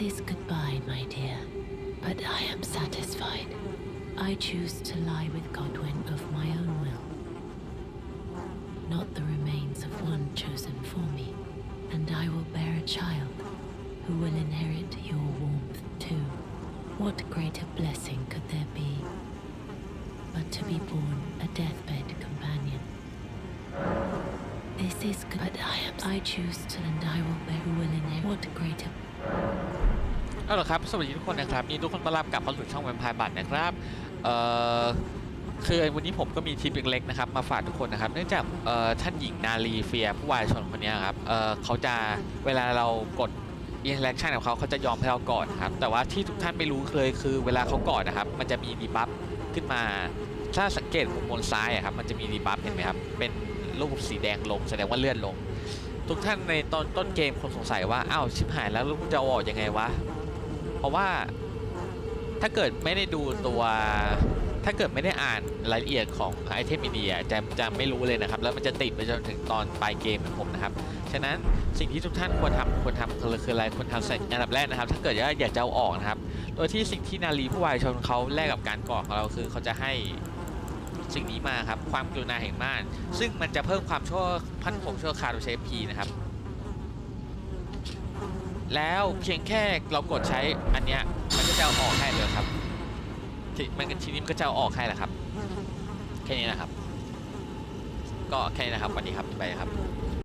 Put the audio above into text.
This is goodbye, my dear. But I am satisfied. I choose to lie with Godwin of my own will. Not the remains of one chosen for me. And I will bear a child who will inherit your warmth too. What greater blessing could there be but to be born a deathbed companion? This is good, but I am. I choose to, and I will bear who will inherit. What greater เอาละครับสวัสดีทุกคนนะครับนี่ทุกคนต้อนรับกลับเข้าสู่ช่องแวมพร์บัตนะครับเอ่อคือวันนี้ผมก็มีทริปเล็กๆนะครับมาฝากทุกคนนะครับเนื่องจากเอ่อท่านหญิงนาลีเฟียผู้วายชนคนนี้ครับเอ่อเขาจะเวลาเรากดอินเทอร์แอคชั่นกับเขาเขาจะยอมให้เรากอดนะครับแต่ว่าที่ทุกท่านไม่รู้เลยคือเวลาเขากอดนะครับ มันจะมีดีบัฟขึ้นมา ถ้าสังเกตมุมบนซ้ายอะครับมันจะมีดีบัฟเห็นไหมครับเป็นรูปสีแดงลงแสดงว่าเลื่อนลง ทุกท่านในตอนต้นเกมคงสงสัยว่าอ้าวชิบหายแล้วลูกจะออกยังไงวะ เพราะว่าถ้าเกิดไม่ได้ดูตัวถ้าเกิดไม่ได้อ่านรายละเอียดของไอเทมมีเดียจะจะไม่รู้เลยนะครับ แล้วมันจะติดไปจนถึงตอนปลายเกมของผมนะครับ ฉะนั้นสิ่งที่ทุกท่านควรทำควรทำคืออะไรควรทำใส่อันดับแรกนะครับ ถ้าเกิดว่าอยากจะเอาออกนะครับ โดยที่สิ่งที่นาลีผู้วายชนเขาแลกกับการก่อของเราคือเขาจะให้สิ่งนี้มาครับความกรุณาแห่งม่าน ซึ่งมันจะเพิ่มความชั่วพันผงชั่วคาวโดยใช้พีนะครับ แล้วเพียงแค่เรากดใช้อันเนี้ยมันก็จะเอาออกให้เลยครับทีมันก็ทีนี้มันก็จะเอาออกให้แหละครับ แค่นี้นะครับ ก็แค่นี้นะครับวันนี้ครับไปครับ